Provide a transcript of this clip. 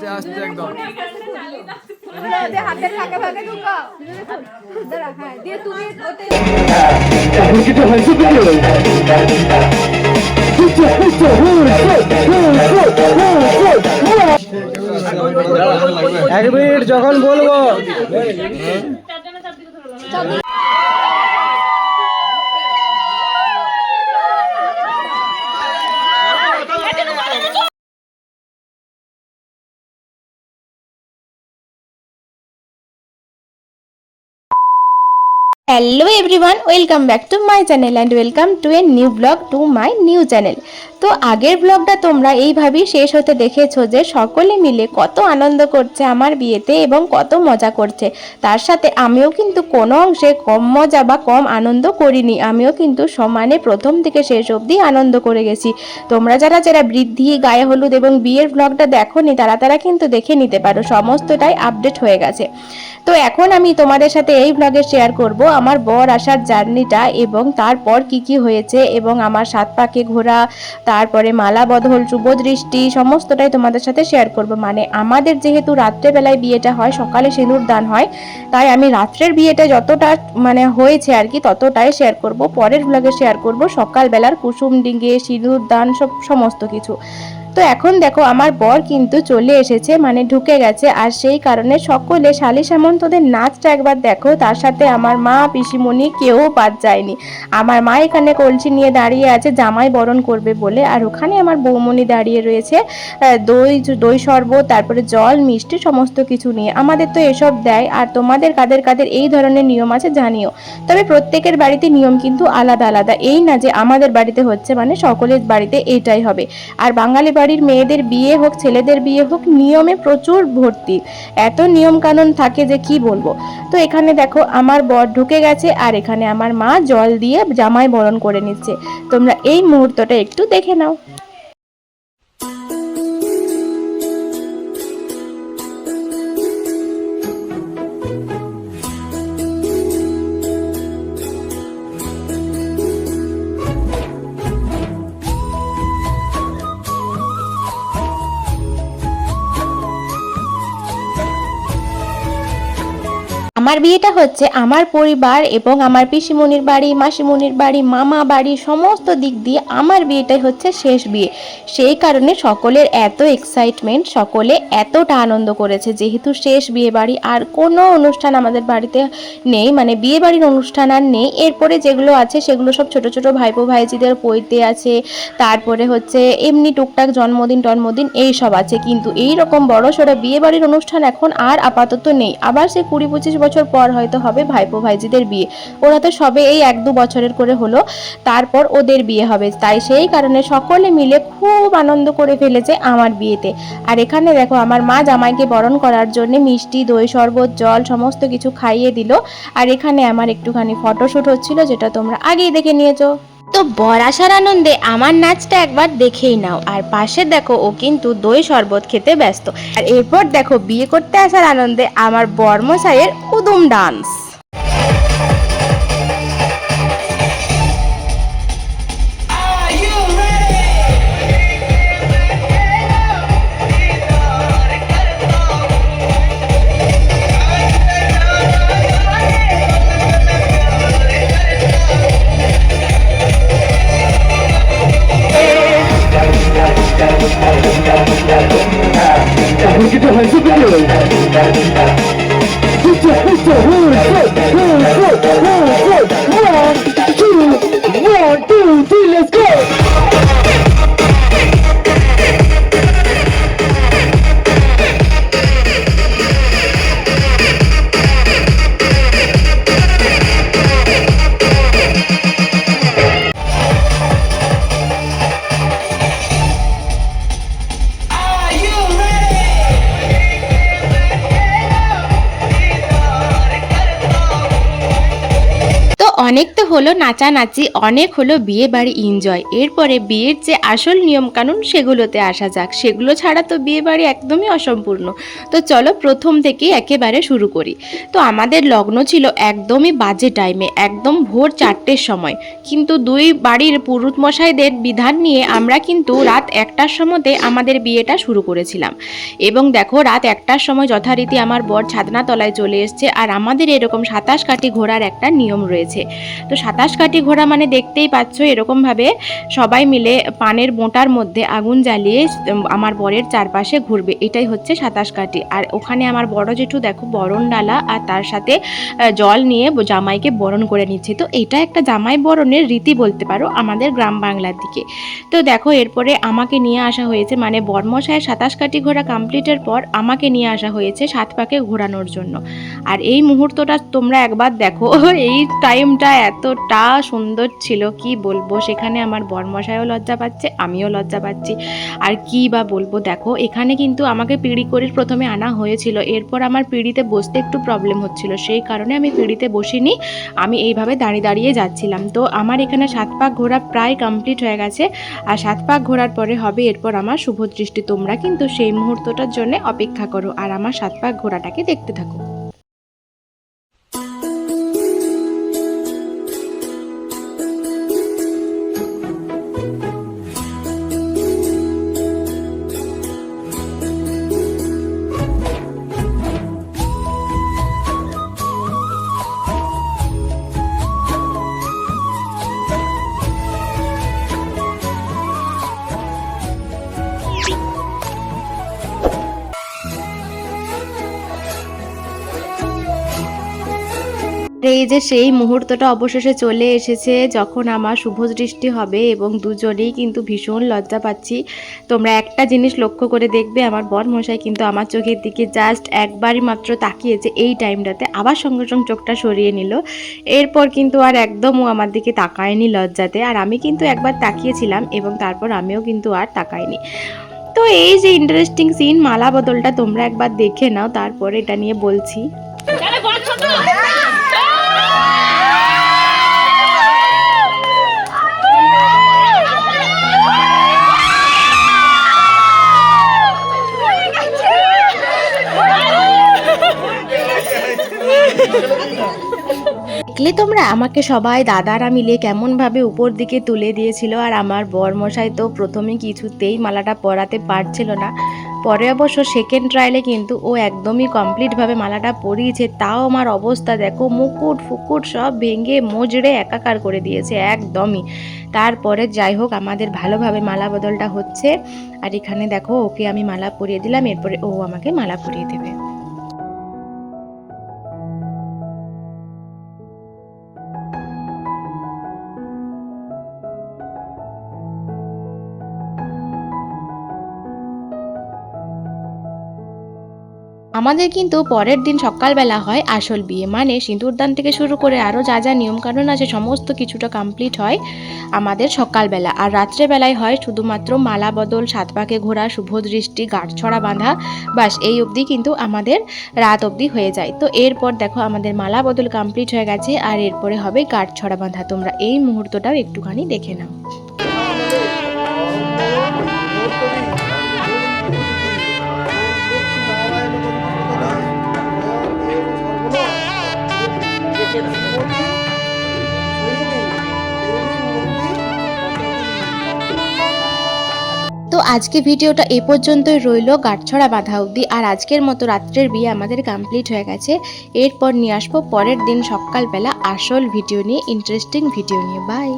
আস্তে আস্তে একদম। হ্যাঁ এক মিনিট যখন বলব। Hello everyone welcome back to my channel and welcome to a new blog to my new channel তো আগের ব্লগটা তোমরা এইভাবেই শেষ হতে দেখেছ যে সকলে মিলে কত আনন্দ করছে আমার বিয়েতে এবং কত মজা করছে। তার সাথে আমিও কিন্তু কোনো অংশে কম মজা বা কম আনন্দ করিনি। আমিও কিন্তু সমানে প্রথম থেকে শেষ অবধি আনন্দ করে গেছি। তোমরা যারা যারা বৃদ্ধি, গায়ে হলুদ এবং বিয়ের ব্লগটা দেখোনি, তারা তারা কিন্তু দেখে নিতে পারো, সমস্তটাই আপডেট হয়ে গেছে। তো এখন আমি তোমাদের সাথে এই ব্লগে শেয়ার করব। আমার বর আসার জার্নিটা এবং তারপর কি কি হয়েছে এবং আমার সাত পাকে ঘোরা, তারপরে মালা বদল শুভ দৃষ্টি সমস্তটাই তোমাদের সাথে শেয়ার করব। মানে আমাদের যেহেতু রাত্রেবেলায় বিয়েটা হয়, সকালে সিঁদুর দান হয়, তাই আমি রাত্রের বিয়েটা যতটা মানে হয়েছে আর কি ততটাই শেয়ার করব। পরের ব্লগে শেয়ার করব। সকালবেলার কুসুম ডিঙ্গে সিঁদুর দান, সব সমস্ত কিছু। তো এখন দেখো, আমার বর কিন্তু চলে এসেছে মানে ঢুকে গেছে। আর সেই কারণে সকলে শালি সামন্তদের নাচটা একবার দেখো, তার সাথে আমার মা, পিসিমণি কেউ বাদ যায়নি। আমার মা এখানে কলসি নিয়ে দাঁড়িয়ে আছে, জামাই বরণ করবে বলে। আর ওখানে আমার বৌমণি দাঁড়িয়ে রয়েছে দই দই শরবত, তারপরে জল, মিষ্টি, সমস্ত কিছু নিয়ে। আমাদের তো এসব দেয়, আর তোমাদের কাদের কাদের এই ধরনের নিয়ম আছে জানিও। তবে প্রত্যেকের বাড়িতে নিয়ম কিন্তু আলাদা আলাদা। এই না যে আমাদের বাড়িতে হচ্ছে মানে সকলের বাড়িতে এইটাই হবে। আর বাঙালি বাড়ির মেয়েদের বিয়ে হোক, ছেলেদের বিয়ে হোক, নিয়মে প্রচুর ভর্তি। এত নিয়ম কানুন থাকে যে কি বলব? তো এখানে দেখো, আমার বর ঢুকে গেছে আর এখানে আমার মা জল দিয়ে জামাই বরণ করে নিচ্ছে। তোমরা এই মুহূর্তটা একটু দেখে নাও। আমার বিয়েটা হচ্ছে আমার পরিবার এবং আমার পিসিমণির বাড়ি, মাসিমণির বাড়ি, মামা বাড়ি, সমস্ত দিক দিয়ে আমার বিয়েটাই হচ্ছে শেষ বিয়ে। সেই কারণে সকলের এত এক্সাইটমেন্ট সকলে এতটা আনন্দ করেছে যেহেতু শেষ বিয়ে বাড়ি আর কোনো অনুষ্ঠান আমাদের বাড়িতে নেই মানে বিয়ে বাড়ির অনুষ্ঠান আর নেই। এরপরে যেগুলো আছে সেগুলো সব ছোট ছোট ভাইপো ভাইজিদের পৈতে আছে, তারপরে হচ্ছে এমনি টুকটাক জন্মদিন টন্মদিন এই সব আছে। কিন্তু এই রকম বড় সড়ো বিয়ে বাড়ির অনুষ্ঠান এখন আর আপাতত নেই। আবার সে কুড়ি পঁচিশ বছর পর হয়তো হবে ভাইপো ভাইজিদের বিয়ে। ওরা তো সবে এই এক দু বছরের করে হলো, তারপর ওদের বিয়ে হবে। তাই সেই কারণে সকলে মিলে খুব আনন্দ করে ফেলেছে আমার বিয়েতে। আর এখানে দেখো, আমার মা জামাইকে বরণ করার জন্য মিষ্টি, দই, শরবত, জল সমস্ত কিছু খাইয়ে দিল। আর এখানে আমার একটুখানি ফটোশ্যুট হচ্ছিল, যেটা তোমরা আগেই দেখে নিয়েছো। তো বর আসার আনন্দে আমার নাচটা একবার দেখেই নাও। আর পাশে দেখো, ও কিন্তু দই শরবত খেতে ব্যস্ত। আর এরপর দেখো, বিয়ে করতে আসার আনন্দে আমার বর্মশাইয়ের উদুম ডান্স অনেক তো হলো নাচানাচি, অনেক হলো বিয়ে বাড়ি এনজয় এরপরে বিয়ের যে আসল নিয়মকানুন সেগুলোতে আসা যাক। সেগুলো ছাড়া তো বিয়ে বাড়ি একদমই অসম্পূর্ণ। তো চলো প্রথম থেকেই একেবারে শুরু করি। তো আমাদের লগ্ন ছিল একদমই বাজে টাইমে একদম ভোর চারটের সময়। কিন্তু দুই বাড়ির পুরুত মশাইদের বিধান নিয়ে আমরা কিন্তু রাত একটার সময়তে আমাদের বিয়েটা শুরু করেছিলাম। এবং দেখো রাত একটার সময় যথারীতি আমার বর ছাদনাতলায় চলে এসছে আর আমাদের এরকম সাতাশ কাঠি ঘোরার একটা নিয়ম রয়েছে। তো সাতাশ কাঠি ঘোড়া মানে দেখতেই পাচ্ছ এরকমভাবে সবাই মিলে পানের মোটার মধ্যে আগুন জ্বালিয়ে আমার বরের চারপাশে ঘুরবে। এটাই হচ্ছে সাতাশ কাঠি। আর ওখানে আমার বড় জেঠু, দেখো, বরণ ডালা আর তার সাথে জল নিয়ে জামাইকে বরণ করে নিচ্ছে। তো এটা একটা জামাই বরণের রীতি বলতে পারো আমাদের গ্রাম বাংলার দিকে। তো দেখো, এরপরে আমাকে নিয়ে আসা হয়েছে মানে বর্মশায়ের সাতাশ কাঠি ঘোরা কমপ্লিটের পর আমাকে নিয়ে আসা হয়েছে সাত পাকে ঘোরানোর জন্য। আর এই মুহূর্তটা তোমরা একবার দেখো, এই টাইমটা এতটা সুন্দর ছিল, কি বলব? সেখানে আমার বর্মশাইও লজ্জা পাচ্ছে, আমিও লজ্জা পাচ্ছি। আর কি বা বলব? দেখো, এখানে কিন্তু আমাকে পিড়ি করে প্রথমে আনা হয়েছিল। এরপর আমার পিড়িতে বসতে একটু প্রবলেম হচ্ছিল। সেই কারণে আমি পিড়িতে বসিনি, আমি এইভাবে দাঁড়িয়ে দাঁড়িয়ে যাচ্ছিলাম। তো আমার এখানে সাত পাক ঘোরা প্রায় কমপ্লিট হয়ে গেছে। আর সাত পাক ঘোরার পরে হবে এরপর আমার শুভ দৃষ্টি। তোমরা কিন্তু সেই মুহূর্তটার জন্য অপেক্ষা করো। আর আমার সাত পাক ঘোরাটাকে দেখতে থাকো। এই যে সেই মুহূর্তটা অবশেষে চলে এসেছে, যখন আমার শুভ দৃষ্টি হবে এবং দুজনেই কিন্তু ভীষণ লজ্জা পাচ্ছি। তোমরা একটা জিনিস লক্ষ্য করে দেখবে, আমার বর মশাই কিন্তু আমার চোখের দিকে জাস্ট একবারই মাত্র তাকিয়েছে এই টাইমটাতে আবার সঙ্গে সঙ্গে চোখটা সরিয়ে নিল। এরপর কিন্তু আর একদম ও আমার দিকে তাকায়নি লজ্জাতে আর আমি কিন্তু একবার তাকিয়েছিলাম এবং তারপর আমিও কিন্তু আর তাকাইনি। তো এই যে ইন্টারেস্টিং সিন মালা বদলটা তোমরা একবার দেখে নাও, তারপরে এটা নিয়ে বলছি। দেখলে তোমরা? আমাকে সবাই দাদারা মিলে কেমনভাবে উপর দিকে তুলে দিয়েছিল আর আমার বরমশাই তো প্রথমে কিছুতেই মালাটা পরাতে পারছিল না। পরে অবশ্য সেকেন্ড ট্রায়ালে কিন্তু ও একদমই কমপ্লিটভাবে মালাটা পরিয়েছে। তাও আমার অবস্থা দেখো, মুকুট, ফুকুট সব ভেঙে মোজড়ে একাকার করে দিয়েছে, একদমই। তারপরে যাই হোক, আমাদের ভালোভাবে মালা বদলটা হচ্ছে। আর এখানে দেখো, ওকে আমি মালা পরিয়ে দিলাম, এরপরে ও আমাকে মালা পরিয়ে দেবে। আমাদের কিন্তু পরের দিন সকালবেলা হয় আসল বিয়ে। মানে সিঁদুরদান থেকে শুরু করে আরও যা যা নিয়মকানুন আছে সমস্ত কিছুটা কমপ্লিট হয় আমাদের সকালবেলা। আর রাত্রেবেলায় হয় শুধুমাত্র মালা বদল, সাত পাকে ঘোরা, শুভ দৃষ্টি, গাঁটছড়া বাঁধা, বাস এই অবধি কিন্তু আমাদের রাত অবধি হয়ে যায়। তো এরপর দেখো আমাদের মালা বদল কমপ্লিট হয়ে গেছে আর এরপরে হবে গাঁটছড়া বাঁধা। তোমরা এই মুহূর্তটাও একটুখানি দেখে নাও। তো আজকে ভিডিওটা এ পর্যন্তই রইল। গাঁটছড়া বাঁধা অবধি। আর আজকের মতো রাত্রের বিয়ে আমাদের কমপ্লিট হয়ে গেছে। এরপর নিয়ে আসব পরের দিন সকালবেলা আসল ভিডিও নিয়ে ইন্টারেস্টিং ভিডিও নিয়ে। বাই